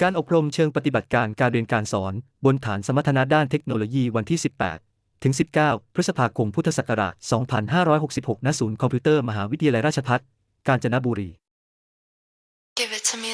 การอบรมเชิงปฏิบัติการการเรียนการสอน บนฐานสมรรถนะด้านเทคโนโลยีวันที่ 18 ถึง 19 พฤษภาคมพุทธศักราช 2566 ณ ศูนย์คอมพิวเตอร์มหาวิทยาลัยราชภัฏกาญจนบุรี Give it to me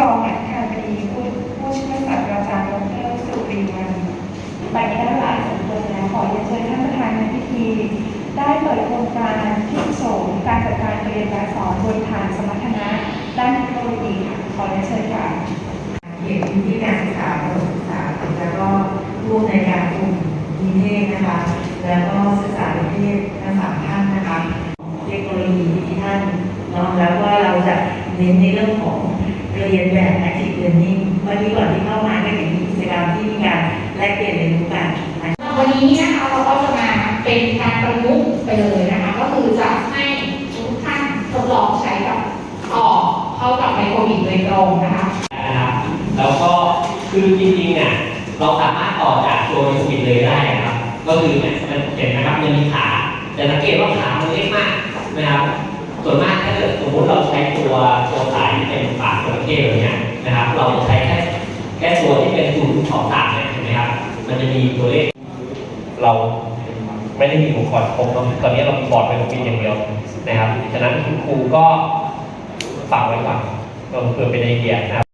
รองอธิการบดีผู้ผู้ช่วยศาสตราจารย์ดรสุริวันบัดนี้ได้เวลาสมควรแล้วขอเรียนเชิญท่านประธานในพิธี ได้เปิดโครงการที่สมการจัดการเรียนการสอนบนฐานสมรรถนะด้านเทคโนโลยีค่ะขอเรียนเชิญค่ะเขตพื้นที่การศึกษาประถมศึกษาแล้วก็ผู้ในการกลุ่มนิเทศนะคะ แล้วก็ศึกษานิเทศทั้งสามท่านนะคะ เทคโนโลยีที่ท่านเนาะแล้วก็เราจะ เน้นในเรื่องของเรียนแบบ active learning วันนี้ก่อนที่เข้ามาก็เห็นมีกิจกรรมที่มีการแลกเปลี่ยนเรียนรู้กันนะคะวันนี้นะคะเราก็จะมาเป็นการประยุกต์ไปเลยนะคะก็คือจะให้ทุกท่านทดลองใช้กับต่อเข้ากับไมโครบิดโดยตรงนะคะนะครับแล้วก็คือจริงๆเนี่ยเราสามารถต่อจากตัวยูบิตเลยได้นะครับ ก็คือเนี่ยมันเห็นนะครับมันมีขาแต่สังเกตว่าขามันเล็กมากนะครับส่วนมากถ้าเกิดสมมติเรา เราใช้แค่แค่ตัวที่เป็นศูนย์ของต่างเนี่ยเห็นไหมครับมันจะมีตัวเลข เราไม่ได้มีอุปกรณ์ครบเนอะตอนนี้เรามีบอร์ดเป็นปีอย่างเดียวนะครับฉะนั้นคุณครูก็ฝากไว้ก่อนเพื่อเป็นไอเดียนะครับ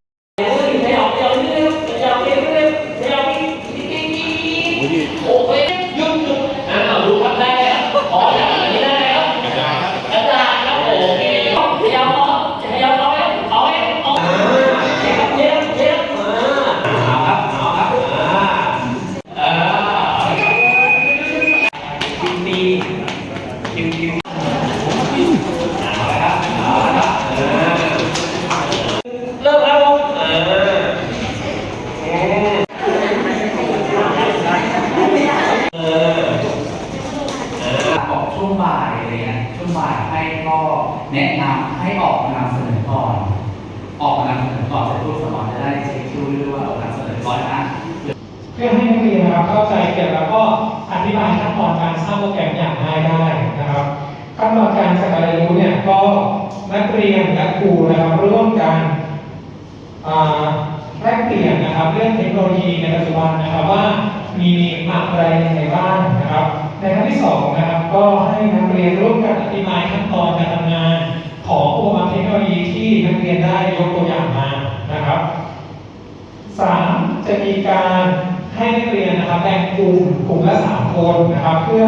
ช่วงบ่ายให้ก็แนะนำให้ออกมานำเสนอก่อน ออกมานำเสนอก่อนจะพูดสมองจะได้เช็คชื่อด้วยว่าออกนำเสนอก่อนนะเพื่อให้นักเรียนนะครับเข้าใจเกี่ยวกับก็อธิบายขั้นตอนการสร้างโปรแกรมอย่างง่ายได้นะครับขั้นตอนการจัดการเรียนรู้เนี่ยก็นักเรียนและครูนะครับร่วมกันแลกเปลี่ยนนะครับเรื่องเทคโนโลยีในปัจจุบันนะครับว่ามีอะไรยังไงบ้างนะครับ ในขั้นที่สองนะครับก็ให้นักเรียนร่วมกันอธิบายขั้นตอนการทำงาน ของอุปกรณ์เทคโนโลยีที่นักเรียนได้ยกตัวอย่างมานะครับสามจะมีการให้นักเรียนนะครับแบ่งกลุ่มกลุ่มละสามคนนะครับ เพื่อ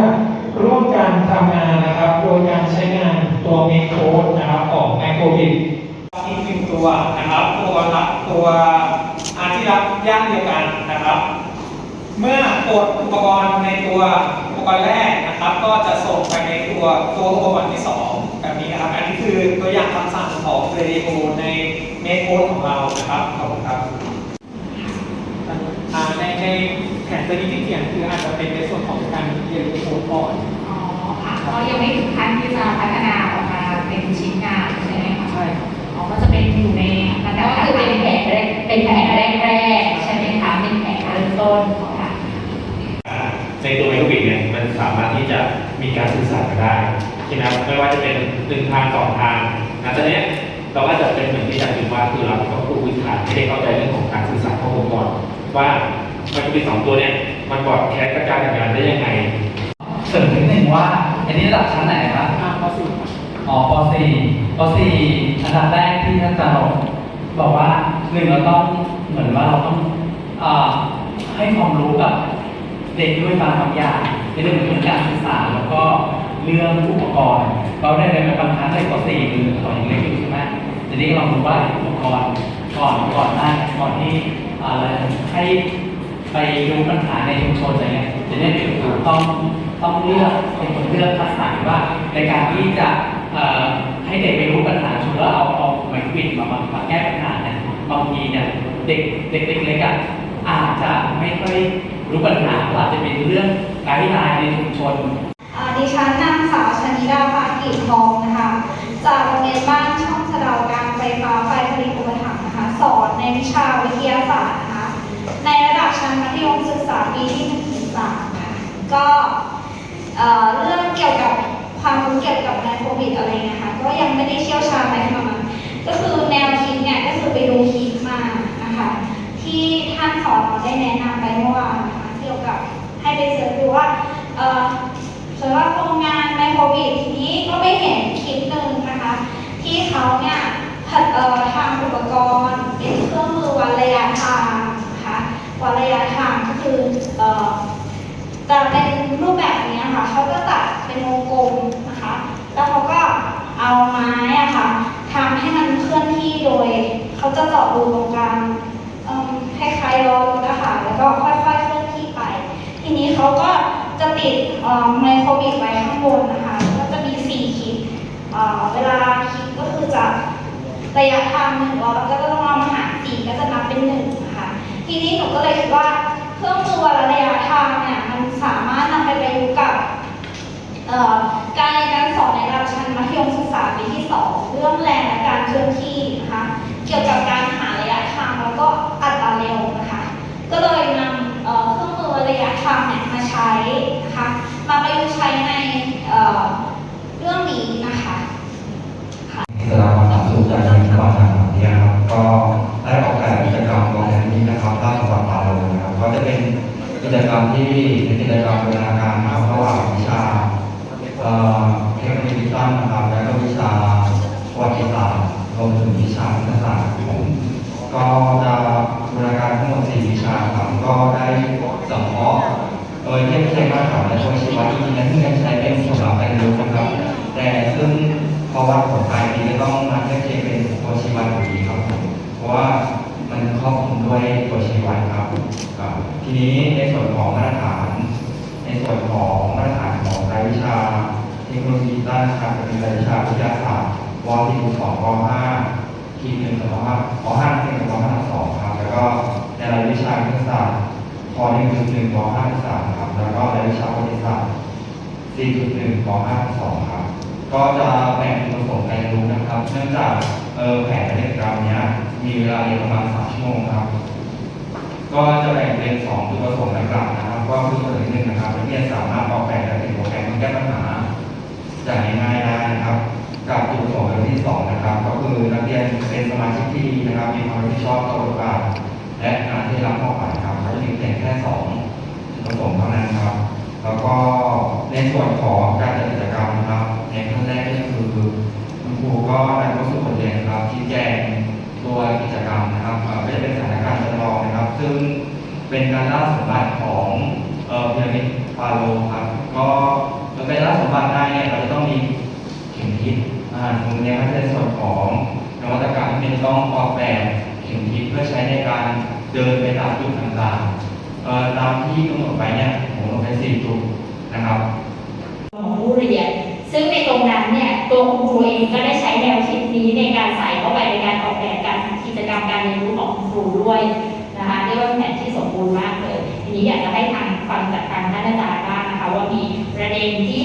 ร่วมกันทำงานนะครับ โดยการใช้งานตัวเมโคดนะครับของแมโครบิดอีกหนึ่งตัวนะครับ ตัวรับตัวอาที่รับย่านเดียวกันนะครับ เมื่อกดอุปกรณ์ในตัว กรณ์แรกนะครับ ก็จะส่งไปในตัวตัวอุปกรณ์ที่สองแบบนี้นะครับ อันนี้คือตัวอย่างคำสั่งของเรดิโอในเมโคดของเรานะครับขอบคุณครับอ่าในในแผนตัวนี้ที่เขียนคืออาจจะเป็นในส่วนของการเรียนรู้โค้ดก่อนอ๋อค่ะก็ยังไม่ถึงขั้นที่จะพัฒนาออกมาเป็นชิ้นงานใช่ไหมคะใช่ครับอ๋อก็จะเป็นอยู่ในระดับก็คือเป็นแผนแรกเป็นแผนแรกๆใช่ไหมคะเป็นแผนเริ่มต้นค่ะ ในตัวไมโครบิดเนี่ยมันสามารถที่จะมีการสื่อสารกันได้ใช่ไหมครับไม่ว่าจะเป็นหนึ่งทางสองทางนะตอนเนี้ยเราก็จะเป็นเหมือนที่อาจารย์พิมพ์ว่าคือเราต้องปลูกพื้นฐานให้ได้เข้าใจเรื่องของการสื่อสารข้อมูลก่อนว่าไมโครบิดสองตัวเนี่ยมันบอดแคสกระจายทำงานได้ยังไงเสริมนิดนึงว่าอันนี้ระดับชั้นไหนครับป .4 อ๋อป .4 ป .4 อันดับแรกที่ท่านอาจารย์บอกว่าหนึ่งเราต้องเหมือนว่าเราต้องอ่าให้ความรู้กับ เด็กด้วยบางบางอย่างในเรื่องของการสื่อสาแล้วก็เรื่องอุปกรณ์เราได้ในบางครั้งในป .4 คือของยังเล็กอยู่ใช่ไหมทีนี้เราดูว่าอุปกรณ์ก่อนก่อนหน้าก่อนที่อ่าเรให้ไปรู้ปัญหาในชุมชนอะไรเงี้ยจะเนี่เป็นต้องต้องเลือกเป็นคนเลือกคัดสรรว่าในการที่จะให้เด็กไปรู้ปัญหาชุมชนแล้วเอาเอาไมโครวิดมามาแก้ปัญหาเนี่ยบางทีเนี่ยเด็กเด็กเล็กๆอาจจะไม่ค่อย รู้ปัญหาอาจะเป็นเรื่องไกด์ไลน์ในชุมชนอ่าดิฉันนางสาวชนิดาภากิจทองนะคะ จากโรงเรียนบ้านช่องสะเดาการไฟฟ้าไฟผลิตอุปถัมภ์นะคะ สอนในวิชาวิทยาศาสตร์นะคะ ในระดับชั้นมัธยมศึกษาปีที่1ถึง3ค่ะ ก็เอ่อเรื่องเกี่ยวกับความรู้เกี่ยวกับในโควิดอะไรเงี้ยค่ะก็ยังไม่ได้เชี่ยวชาญอะไรขนาดนั้นก็คือแนวคิดเนี่ยก็คือไปดูคลิป ที่ท่านสอนเราได้แนะนำไปเมื่อวานนะคะเกี่ยวกับให้ไปเสิร์ชดูว่าเอ่อสำหรับโครงงานไมโครวิดทีนี้ก็ไปเห็นคลิปหนึ่งนะคะ ที่เขาเนี่ยทำอุปกรณ์เป็นเครื่องมือวัดระยะทางนะคะวัดระยะทางก็คือเอ่อจะเป็นรูปแบบนี้ค่ะเขาก็ตัดเป็นวงกลมนะคะ แล้วเขาก็เอาไม้อะค่ะทำให้มันเคลื่อนที่โดยเขาจะเจาะรูตรงกลางเอิ่มคล้ายๆล้อรถนะคะแล้วก็ค่อยๆเคลื่อนที่ไป ทีนี้ เขาก็จะติดไมโครบิดไว้ข้างบนนะคะ ก็จะมีสี่ขีดเวลาคิดก็คือจะระยะทางหนึ่งร้อยก็ต้องเอามาหารสี่ก็จะนับเป็นหนึ่งนะคะ ทีนี้หนูก็เลยคิดว่าเครื่องมือวัดระยะทางเนี่ยมันสามารถนำไปประยุกต์กับการเรียนการสอนในระดับชั้นมัธยมศึกษาปีที่สองเรื่องแรงและการเคลื่อนที่นะคะ ช้นะคะมาประยุกต์ใช้ในเเรื่องนี้นะคะสำหรับคำถามสู่จากทีมกรทางนี้ครับก็ได้ออกแบบกิจกรรมโรงแรมนี้นะครับด้านสวัสดิ์ปาโลนะครับก็จะเป็นกิจกรรมที่เป็นกิจกรรมบูรณาการนะครับระหว่างวิชาเทคโนโลยีดิจิตอลนะครับและก็วิชาประวัติศาสตร์รวมถึงวิชาคณิตศาสตร์ผมก็จะบูรณาการทั้งหมด4วิชาครับก็ได้สังเคราะ โดยเที่ไม่ใช่มาตรฐานและตัวชีวัดจริงๆนั้นที่ยังใช้เป็นสำหรับการเรียนรู้นะครับ แต่ซึ่งพอวัดผลปลายปีก็ต้องมาเทียบเคียงเป็นตัวชีวัดอยู่ดีครับผมเพราะว่ามันครอบคลุมด้วยตัวชีวัดครับครับทีนี้ในส่วนของมาตรฐาน ในส่วนของมาตรฐานของรายวิชาเทคโนโลยีด้านการเป็นรายวิชาวิทยาศาสตร์วที่สองปห้าทีหนึ่งสองห้าปห้าหนึ่งสองห้าสองครับแล้วก็ในรายวิชาวิทยาศาสตร์ ปหนึ่งหนึ่งปห้าสามครับ แล้วก็รายวิชาประวัติศาสตร์4.1ป .52 ครับ ก็จะแบ่งเป็นผสมการเรียนรู้นะครับ เนื่องจากเอ่อแผนกิจกรรมเนี้ยมีเวลาเรียนประมาณ3ชั่วโมงครับ ก็จะแบ่งเป็น2จุดประสงค์หลักๆนะครับ ก็คือส่วนที่หนึ่งนะครับนักเรียนสามารถออกแบบและติดโปรแกรมแก้ปัญหาจากง่ายๆได้นะครับ กับจุดประสงค์อันที่สองนะครับ ก็คือนักเรียนเป็นสมาชิกที่ดีนะครับ มีความรับผิดชอบต่อบทบาทและงานที่รับมอบหมาย พียงแค่สองจุดประสงเท่านั้นครับ แล้วก็ในส่วนของการจัดกิจกรรมนะครับ ในขั้นแรกก็คือคุณครูก็ได้เข้สู่บทเรียนครับชี้แจงตัวกิจกรรมนะครับก็จะเป็นสถานการณ์จำลองนะครับ ซึ่งเป็นการล่าสมบัติของเอ่อพีระมิดฟาโรครับ ก็เราไปล่าสมบัติได้เนี่ยเราจะต้องมีเข็มทิศอ่าตรงนี้ก็จะเป็นส่วนของนวัตกรรมที่จะต้องออกแบบเข็มทิศเพื่อใช้ในการเดินไปตามจุดต่างๆ ตามที่กำหนดไว้เนี่ยผมลงไปสี่จุดนะครับของผู้เรียน ซึ่งในตรงนั้นเนี่ยตัวคุณครูเองก็ได้ใช้แนวคิดนี้ในการใส่เข้าไปในการออกแบบการกิจกรรมการเรียนรู้ของครูด้วยนะคะเรียกว่าแผนที่สมบูรณ์มากเลย ทีนี้อยากจะให้ทางฟังจากทางท่านอาจารย์บ้างนะคะ ว่ามีประเด็นที่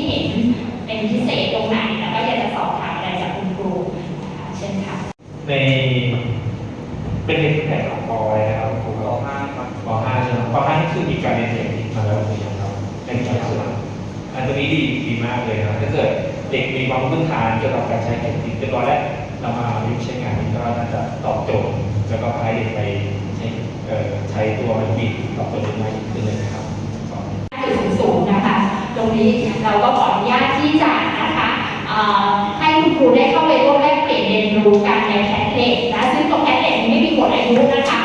รู้พื้นฐานเกี่ยวกับการใช้แผนที่เรียบร้อยแล้วเรามาวิใช้งานนี้ก็น่าจะตอบโจทย์แล้วก็พาเด็กไปใช้ใช้ตัวมันบิดตอบโจทย์มากยิ่งขึ้นเลยนะครับจุดสูงๆนะคะ ตรงนี้เราก็ขออนุญาตที่จะนะคะให้คุณครูได้เข้าไปร่วมแลกเปลี่ยนเรียนรู้กันในแพทเล็ตนะซึ่งตรงแพทเล็ตนี้ไม่มีหมดอายุนะคะ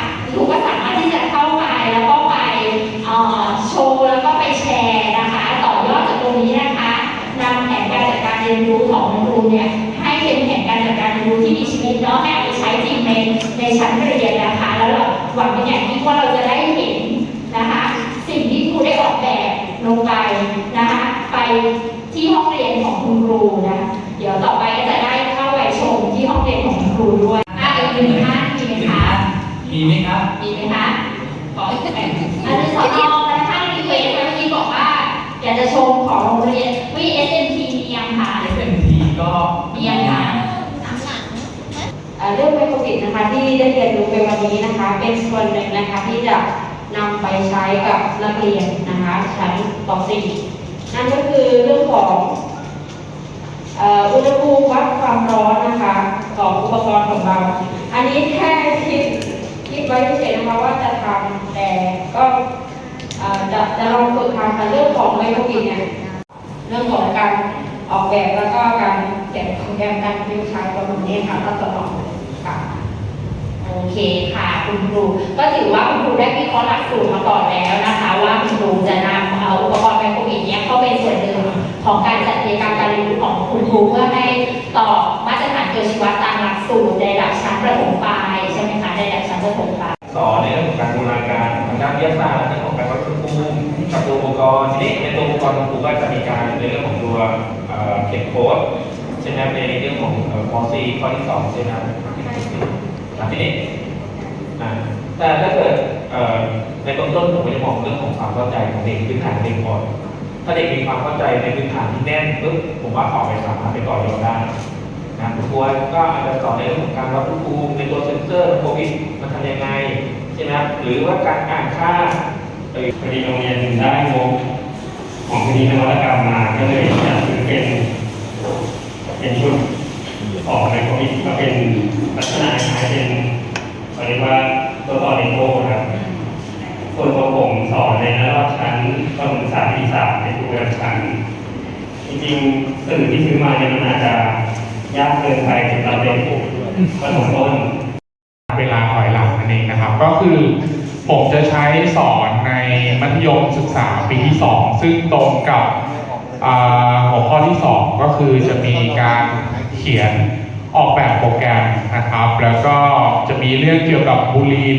เนี่ยให้เป็นแผนการจัดการเรียนรู้ที่มีชีวิตเนาะให้เอาไปใช้จริงในในชั้นเรียนนะคะ แล้วเราหวังเป็นอย่างยิ่งว่าเราจะได้เห็นนะคะลงไปนะคะ ไปที่ห้องเรียนของคุณครูนะเดี๋ยวต่อไปก็จะได้เข้าไปชมที่ห้องเรียนของคุณครูด้วยอะอีกหนึ่งท่านมีไหมคะมีไหมครับมีไหมคะขออีกแปดอันนี้สอนอและท่านรีเควสเมื่อกี้บอกว่าอยากจะชมของโรงเรียน VSMT ก็เนียมค่ะเรื่องไมโครบิดนะคะที่ได้เรียนรู้ไปวันนี้นะคะ เป็นส่วนหนึ่งนะคะที่จะนำไปใช้กับนักเรียนนะคะชั้นป .4 นั่นก็คือเรื่องของอุณหภูมิวัดความร้อนนะคะของอุปกรณ์ของเรา อันนี้แค่คิดคิดไว้เฉยๆนะคะว่าจะทำแต่ก็จะจะลองฝึกทำค่เรื่องของไมโครบิดเนี่ยเรื่องของการ ออกแบบแล้วก็การเขียนโปรแกรมการประยุกต์ใช้ประมาณนี้ค่ะก็จะลองค่ะโอเคค่ะคุณครูก็ถือว่าคุณครูได้วิเคราะห์หลักสูตรมาก่อนแล้วนะคะ ว่าคุณครูจะนำเอาอุปกรณ์ไมโครบิดเนี้ยเข้าเป็นส่วนหนึ่งของการจัดกิจกรรมการเรียนรู้ของคุณครูเพื่อให้ตอบมาตรฐานเกิดชีวะตามหลักสูตรในระดับชั้นประถมปลายใช่ไหมคะในระดับชั้นประถมปลายสอนในเรื่องของการบูรณาการทางด้านวิทยาศาสตร์เรื่องของการวัดอุณหภูมิกับตัวอุปกรณ์ทีนี้ในตัวอุปกรณ์ของครูก็จะมีการในเรื่องของตัว เขียนโค้ดใช่ไหมในเรื่องของเอ่อม .4 ข้อที่สองใช่ไหมอะทีนี้อ่แต่ถ้าเกิดในต้นต้นผมจะมองเรื่องของความเข้าใจของเด็กพื้นฐานเด็กก่อนถ้าเด็กมีความเข้าใจในพื้นฐานที่แน่นปุ๊บผมว่าออไปสามารถไปต่อยอดได้นะครูก็อาจจะสอนในเรื่องของการวัดอุณหภูมิในตัวเซ็นเซอร์โควิดมันทำยังไงใช่ไหมหรือว่าการอ่านค่าเอ่อพอดีโรงเรียนได้งบของคดีนวัตกรรมมาก็เลยจัดเป็น เป็นชุดของไมโครบิดก็เป็นลักษณะคล้ายเป็นเขาเรียกว่าตัวต่อเลโก้ครับส่วนตัวผมสอนในระดับชั้นประถมศึกษาปีสามในทุกระดับชั้นจริงๆสื่อที่ซื้อมาเนี่ยมันอาจจะยากเกินไปสำหรับเด็กประถมต้นเวลาถอยหลังนั่นเองนะครับ ก็คือผมจะใช้สอนในมัธยมศึกษาปีที่ 2 ซึ่งตรงกับ หัวข้อที่ 2 ก็คือจะมีการเขียนออกแบบโปรแกรมนะครับ แล้วก็จะมีเรื่องเกี่ยวกับบูลีน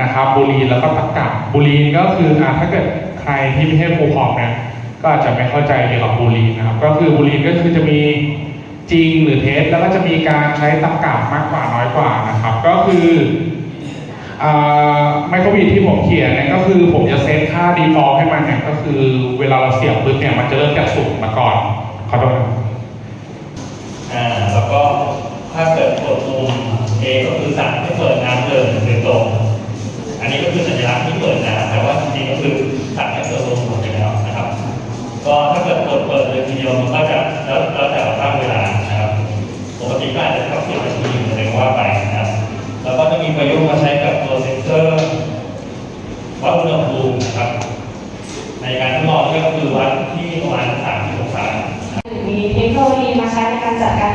นะครับบูลีนแล้วก็ตรรกะบูลีนก็คืออถ้าเกิดใครที่ไม่ใช่ครูพอมเนี่ยก็อาจจะไม่เข้าใจเกี่ยวกับบูลีนนะครับ ก็คือบูลีนก็คือจะมีจริงหรือเท็จแล้วก็จะมีการใช้ตรรกะมากกว่าน้อยกว่านะครับ ก็คือ ไมโครบีที่ผมเขียนเนี่ยก็คือผมจะเซตค่าดีฟอลต์ให้มันเนี่ยก็คือเวลาเราเสียบปึ๊บเนี่ยมันจะเริ่มจากศูนย์มาก่อนขอโทษ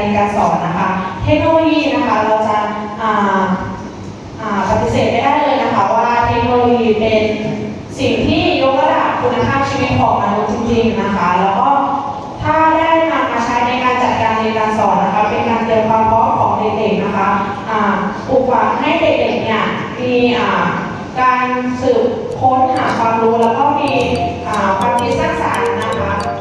นการสอนนะคะ เทคโนโลยีนะคะเราจะปฏิเสธไม่ได้เลยนะคะ ว่าเทคโนโลยีเป็นสิ่งที่ยกระดับคุณภาพชีวิตของมนุษย์จริงๆนะคะแล้วก็ถ้าได้นำมาใช้ในการจัดการเรียนการสอนนะคะเป็นการเตรียมความพร้อมของเด็กๆนะคะอ่าปลูกฝังให้เด็กๆเนี่ยมีการสืบค้นหาความรู้แล้วก็มีความคิดสร้างสรรค์นะคะ